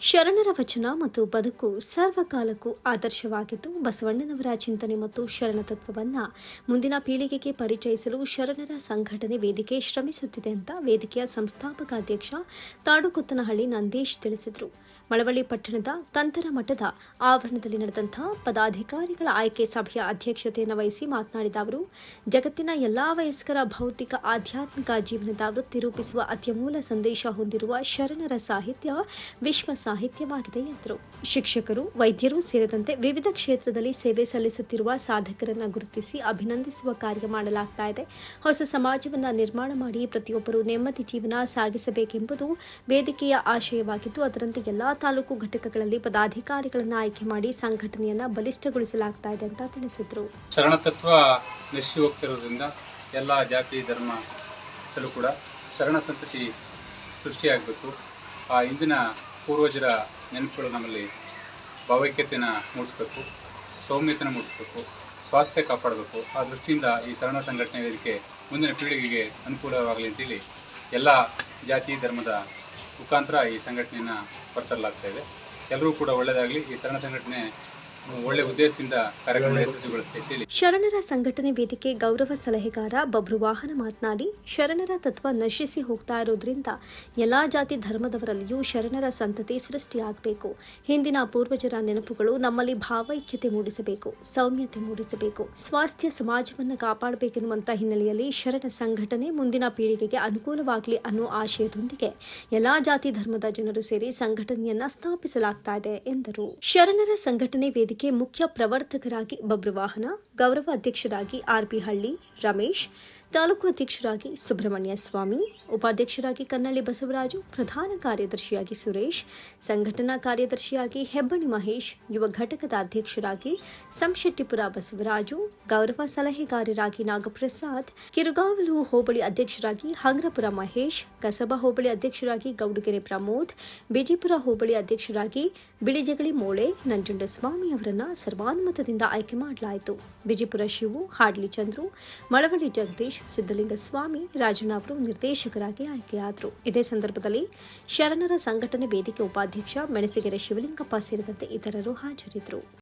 ಶರಣರ ವಚನ ಮತ್ತು ಬದುಕು ಸರ್ವಕಾಲಕ್ಕೂ ಆದರ್ಶವಾಗಿದ್ದು, ಬಸವಣ್ಣನವರ ಚಿಂತನೆ ಮತ್ತು ಶರಣ ತತ್ವವನ್ನು ಮುಂದಿನ ಪೀಳಿಗೆಗೆ ಪರಿಚಯಿಸಲು ಶರಣರ ಸಂಘಟನೆ ವೇದಿಕೆ ಶ್ರಮಿಸುತ್ತಿದೆ ಅಂತ ವೇದಿಕೆಯ ಸಂಸ್ಥಾಪಕ ಅಧ್ಯಕ್ಷ ತಾಡುಕೊತ್ತನಹಳ್ಳಿ ನಂದೀಶ್ ತಿಳಿಸಿದರು. ಮಳವಳ್ಳಿ ಪಟ್ಟಣದ ಕಂತರ ಮಠದ ಆವರಣದಲ್ಲಿ ನಡೆದಂತಹ ಪದಾಧಿಕಾರಿಗಳ ಆಯ್ಕೆ ಸಭೆಯ ಅಧ್ಯಕ್ಷತೆಯನ್ನು ವಹಿಸಿ ಮಾತನಾಡಿದ ಅವರು, ಜಗತ್ತಿನ ಎಲ್ಲಾ ವಯಸ್ಕರ ಭೌತಿಕ ಆಧ್ಯಾತ್ಮಿಕ ಜೀವನದ ವೃತ್ತಿ ರೂಪಿಸುವ ಅತ್ಯಮೂಲ ಸಂದೇಶ ಹೊಂದಿರುವ ಶರಣರ ಸಾಹಿತ್ಯ ವಿಶ್ವ ಸಾಹಿತ್ಯವಾಗಿದೆ ಎಂದರು. ಶಿಕ್ಷಕರು, ವೈದ್ಯರು ಸೇರಿದಂತೆ ವಿವಿಧ ಕ್ಷೇತ್ರದಲ್ಲಿ ಸೇವೆ ಸಲ್ಲಿಸುತ್ತಿರುವ ಸಾಧಕರನ್ನು ಗುರುತಿಸಿ ಅಭಿನಂದಿಸುವ ಕಾರ್ಯ ಮಾಡಲಾಗ್ತಾ ಇದೆ. ಹೊಸ ಸಮಾಜವನ್ನು ನಿರ್ಮಾಣ ಮಾಡಿ ಪ್ರತಿಯೊಬ್ಬರು ನೆಮ್ಮದಿ ಜೀವನ ಸಾಗಿಸಬೇಕೆಂಬುದು ವೇದಿಕೆಯ ಆಶಯವಾಗಿದ್ದು, ಅದರಂತೆ ಎಲ್ಲಾ ತಾಲೂಕು ಘಟಕಗಳಲ್ಲಿ ಪದಾಧಿಕಾರಿಗಳನ್ನು ಆಯ್ಕೆ ಮಾಡಿ ಸಂಘಟನೆಯನ್ನು ಬಲಿಷ್ಠಗೊಳಿಸಲಾಗ್ತಾ ಇದೆ ಅಂತ ತಿಳಿಸಿದರು. ಶರಣತತ್ವ ನಶಿ ಹೋಗ್ತಿರೋದ್ರಿಂದ ಎಲ್ಲ ಜಾತಿ, ಧರ್ಮ ಕೂಡ ಶರಣ ಸಂತತಿ ಸೃಷ್ಟಿಯಾಗಬೇಕು. ಆ ಇಂದಿನ ಪೂರ್ವಜರ ನೆನಪುಗಳು ನಮ್ಮಲ್ಲಿ ಭಾವೈಕ್ಯತೆನ ಮೂಡಿಸ್ಬೇಕು ಸೌಮ್ಯತೆಯನ್ನು ಮೂಡಿಸ್ಬೇಕು, ಸ್ವಾಸ್ಥ್ಯ ಕಾಪಾಡಬೇಕು. ಆ ದೃಷ್ಟಿಯಿಂದ ಈ ಶರಣ ಸಂಘಟನೆ ಇದಕ್ಕೆ ಮುಂದಿನ ಪೀಳಿಗೆಗೆ ಅನುಕೂಲವಾಗಲಿ ಅಂತೇಳಿ ಎಲ್ಲ ಜಾತಿ, ಧರ್ಮದ ಮುಖಾಂತರ ಈ ಸಂಘಟನೆಯನ್ನು ಹೊರತರಲಾಗ್ತಾ ಇದೆ. ಎಲ್ಲರೂ ಕೂಡ ಒಳ್ಳೆಯದಾಗಲಿ ಈ ಶರಣ ಸಂಘಟನೆ ಒಳ್ಳೆಯ ಉದ್ದೇಶದಿಂದ ಕಾರ್ಯಕ್ರಮ ಶರಣರ ಸಂಘಟನೆ ವೇದಿಕೆ ಗೌರವ ಸಲಹೆಗಾರ ಬಬ್ರು ವಾಹನ ಮಾತನಾಡಿ, ಶರಣರ ತತ್ವ ನಶಿಸಿ ಹೋಗ್ತಾ ಇರೋದ್ರಿಂದ ಎಲ್ಲಾ ಜಾತಿ ಧರ್ಮದವರಲ್ಲಿಯೂ ಶರಣರ ಸಂತತಿ ಸೃಷ್ಟಿಯಾಗಬೇಕು. ಹಿಂದಿನ ಪೂರ್ವಜರ ನೆನಪುಗಳು ನಮ್ಮಲ್ಲಿ ಭಾವೈಕ್ಯತೆ ಮೂಡಿಸಬೇಕು, ಸೌಮ್ಯತೆ ಮೂಡಿಸಬೇಕು, ಸ್ವಾಸ್ಥ್ಯ ಸಮಾಜವನ್ನು ಕಾಪಾಡಬೇಕೆನ್ನುವಂತ ಹಿನ್ನೆಲೆಯಲ್ಲಿ ಶರಣ ಸಂಘಟನೆ ಮುಂದಿನ ಪೀಳಿಗೆಗೆ ಅನುಕೂಲವಾಗಲಿ ಅನ್ನೋ ಆಶಯದೊಂದಿಗೆ ಎಲ್ಲಾ ಜಾತಿ ಧರ್ಮದ ಜನರು ಸೇರಿ ಸಂಘಟನೆಯನ್ನ ಸ್ಥಾಪಿಸಲಾಗ್ತಾ ಇದೆ ಎಂದರು. ಶರಣರ ಸಂಘಟನೆ ವೇದಿಕೆ ಮುಖ್ಯ ಪ್ರವರ್ತಕರಾಗಿ ಬಬ್ರುವಾಹನ ಗೌರವ ಅಧ್ಯಕ್ಷರಾಗಿ ಆರ್ಪಿ ಹಳ್ಳಿ ರಮೇಶ್ ತಾಲೂಕು ಅಧ್ಯಕ್ಷರಾಗಿ ಸುಬ್ರಹ್ಮಣ್ಯ ಸ್ವಾಮಿ, ಉಪಾಧ್ಯಕ್ಷರಾಗಿ ಕನ್ನಳ್ಳಿ ಬಸವರಾಜು, ಪ್ರಧಾನ ಕಾರ್ಯದರ್ಶಿಯಾಗಿ ಸುರೇಶ್, ಸಂಘಟನಾ ಕಾರ್ಯದರ್ಶಿಯಾಗಿ ಹೆಬ್ಬಣಿ ಮಹೇಶ್, ಯುವ ಘಟಕದ ಅಧ್ಯಕ್ಷರಾಗಿ ಸಂಶೆಟ್ಟಿಪುರ ಬಸವರಾಜು, ಗೌರವ ಸಲಹೆಗಾರರಾಗಿ ನಾಗಪ್ರಸಾದ್, ಕಿರುಗಾವಲು ಹೋಬಳಿ ಅಧ್ಯಕ್ಷರಾಗಿ ಹಂಗ್ರಪುರ ಮಹೇಶ್, ಕಸಬಾ ಹೋಬಳಿ ಅಧ್ಯಕ್ಷರಾಗಿ ಗೌಡಗೆರೆ ಪ್ರಮೋದ್, ಬಿಜಿಪುರ ಹೋಬಳಿ ಅಧ್ಯಕ್ಷರಾಗಿ ಬಿಳಿಜಗಳಿ ಮೋಳೆ, ನಂಜುಂಡಸ್ವಾಮಿ ಅವರನ್ನು ಸರ್ವಾನುಮತದಿಂದ ಆಯ್ಕೆ ಮಾಡಲಾಯಿತು. ಬಿಜಿಪುರ ಶಿವು, ಹಾಡ್ಲಿ ಚಂದ್ರು, ಮಳವಳ್ಳಿ ಜಗದೀಶ್ ಸಿದ್ದಲಿಂಗ ಸ್ವಾಮಿ ರಾಜಣ್ಣ ಅವರು ನಿರ್ದೇಶಕರಾಗಿ ಆಯ್ಕೆಯಾದರು. ಇದೇ ಸಂದರ್ಭದಲ್ಲಿ ಶರಣರ ಸಂಘಟನೆ ವೇದಿಕೆ ಉಪಾಧ್ಯಕ್ಷ ಮೆಣಸಿಗೆರೆ ಶಿವಲಿಂಗಪ್ಪ ಸೇರಿದಂತೆ ಇತರರು ಹಾಜರಿದ್ದರು.